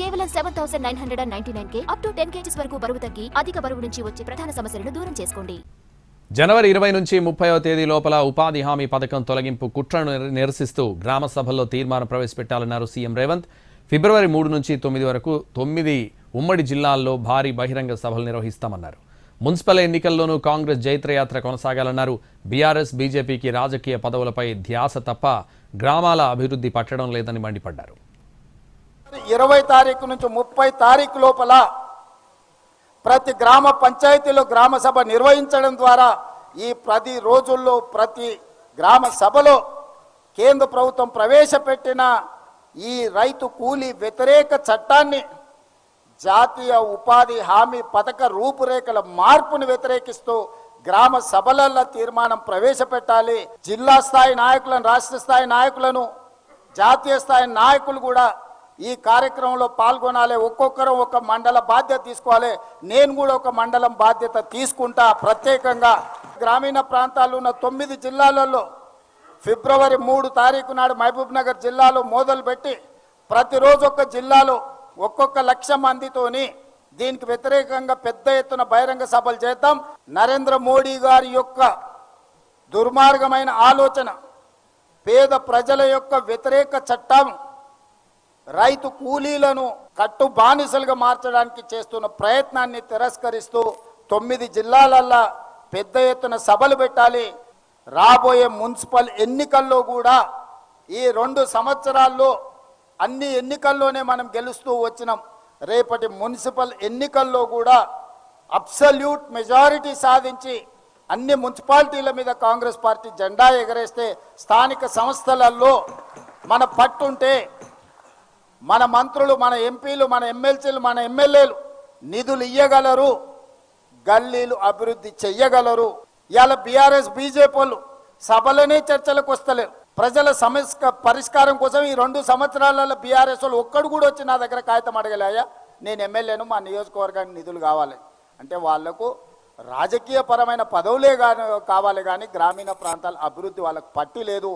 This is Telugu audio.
కేవలం seven thousand nine hundred and ninety nine K up to ten KGs వరకు బరువు తగ్గి అధిక బరువు నుంచి వచ్చే ప్రధాన సమస్యలను దూరం చేసుకోండి. జనవరి ఇరవై నుంచి ముప్పైవ తేదీ లోపల ఉపాధి హామీ పథకం తొలగింపు కుట్రను నిరసిస్తూ గ్రామ సభల్లో తీర్మానం ప్రవేశపెట్టాలన్నారు సీఎం రేవంత్. ఫిబ్రవరి మూడు నుంచి తొమ్మిది వరకు తొమ్మిది ఉమ్మడి జిల్లాల్లో భారీ బహిరంగ సభలు నిర్వహిస్తామన్నారు. మున్సిపల్ ఎన్నికల్లోనూ కాంగ్రెస్ జైత్రయాత్ర కొనసాగాలన్నారు. బీఆర్ఎస్ బీజేపీకి రాజకీయ పదవులపై ధ్యాస తప్ప గ్రామాల అభివృద్ధి పట్టడం లేదని మండిపడ్డారు. ఇరవై తారీఖు నుంచి ముప్పై తారీఖు లోపల ప్రతి గ్రామ పంచాయతీలో గ్రామ సభ నిర్వహించడం ద్వారా ఈ ప్రతి రోజుల్లో ప్రతి గ్రామ సభలో కేంద్ర ప్రభుత్వం ప్రవేశపెట్టిన ఈ రైతు కూలీ వ్యతిరేక చట్టాన్ని జాతీయ ఉపాధి హామీ పథక రూపురేఖల మార్పును వ్యతిరేకిస్తూ గ్రామ సభలలో తీర్మానం ప్రవేశపెట్టాలి. జిల్లా స్థాయి నాయకులను రాష్ట్ర స్థాయి నాయకులను జాతీయ స్థాయి నాయకులు కూడా ఈ కార్యక్రమంలో పాల్గొనాలి ఒక్కొక్కరు ఒక మండల బాధ్యత తీసుకోవాలి. నేను కూడా ఒక మండలం బాధ్యత తీసుకుంటా. ప్రత్యేకంగా గ్రామీణ ప్రాంతాల్లో ఉన్న తొమ్మిది జిల్లాలలో ఫిబ్రవరి మూడు తారీఖు నాడు మహబూబ్ నగర్ జిల్లాలో మొదలుపెట్టి ప్రతిరోజు ఒక జిల్లాలో ఒక్కొక్క లక్ష మందితోని దీనికి వ్యతిరేకంగా పెద్ద ఎత్తున బహిరంగ సభలు చేద్దాం. నరేంద్ర మోడీ గారి యొక్క దుర్మార్గమైన ఆలోచన పేద ప్రజల యొక్క వ్యతిరేక చట్టం రైతు కూలీలను కట్టు బానిసలుగా మార్చడానికి చేస్తున్న ప్రయత్నాన్ని తిరస్కరిస్తూ తొమ్మిది జిల్లాలల్లా పెద్ద ఎత్తున సభలు పెట్టాలి. రాబోయే మున్సిపల్ ఎన్నికల్లో కూడా ఈ రెండు సంవత్సరాల్లో అన్ని ఎన్నికల్లోనే మనం గెలుస్తూ వచ్చినాం. రేపటి మున్సిపల్ ఎన్నికల్లో కూడా అబ్సల్యూట్ మెజారిటీ సాధించి అన్ని మున్సిపాలిటీల మీద కాంగ్రెస్ పార్టీ జెండా ఎగరేస్తే స్థానిక సంస్థలలో మన పట్టుంటే మన మంత్రులు మన ఎంపీలు మన ఎమ్మెల్సీలు మన ఎమ్మెల్యేలు నిధులు ఇయ్యగలరు గల్లీలు అభివృద్ధి చెయ్యగలరు. ఇవాళ బీఆర్ఎస్ బీజేపీ వాళ్ళు సభలోనే చర్చలకు వస్తలేరు. ప్రజల సమస్య పరిష్కారం కోసం ఈ రెండు సంవత్సరాలలో బీఆర్ఎస్ వాళ్ళు ఒక్కడు కూడా వచ్చి నా దగ్గర కాగితం అడగలేయా నేను ఎమ్మెల్యేను మా నియోజకవర్గానికి నిధులు కావాలి. అంటే వాళ్ళకు రాజకీయ పరమైన పదవులే కానీ కావాలి కానీ గ్రామీణ ప్రాంతాల అభివృద్ధి వాళ్ళకు పట్టి లేదు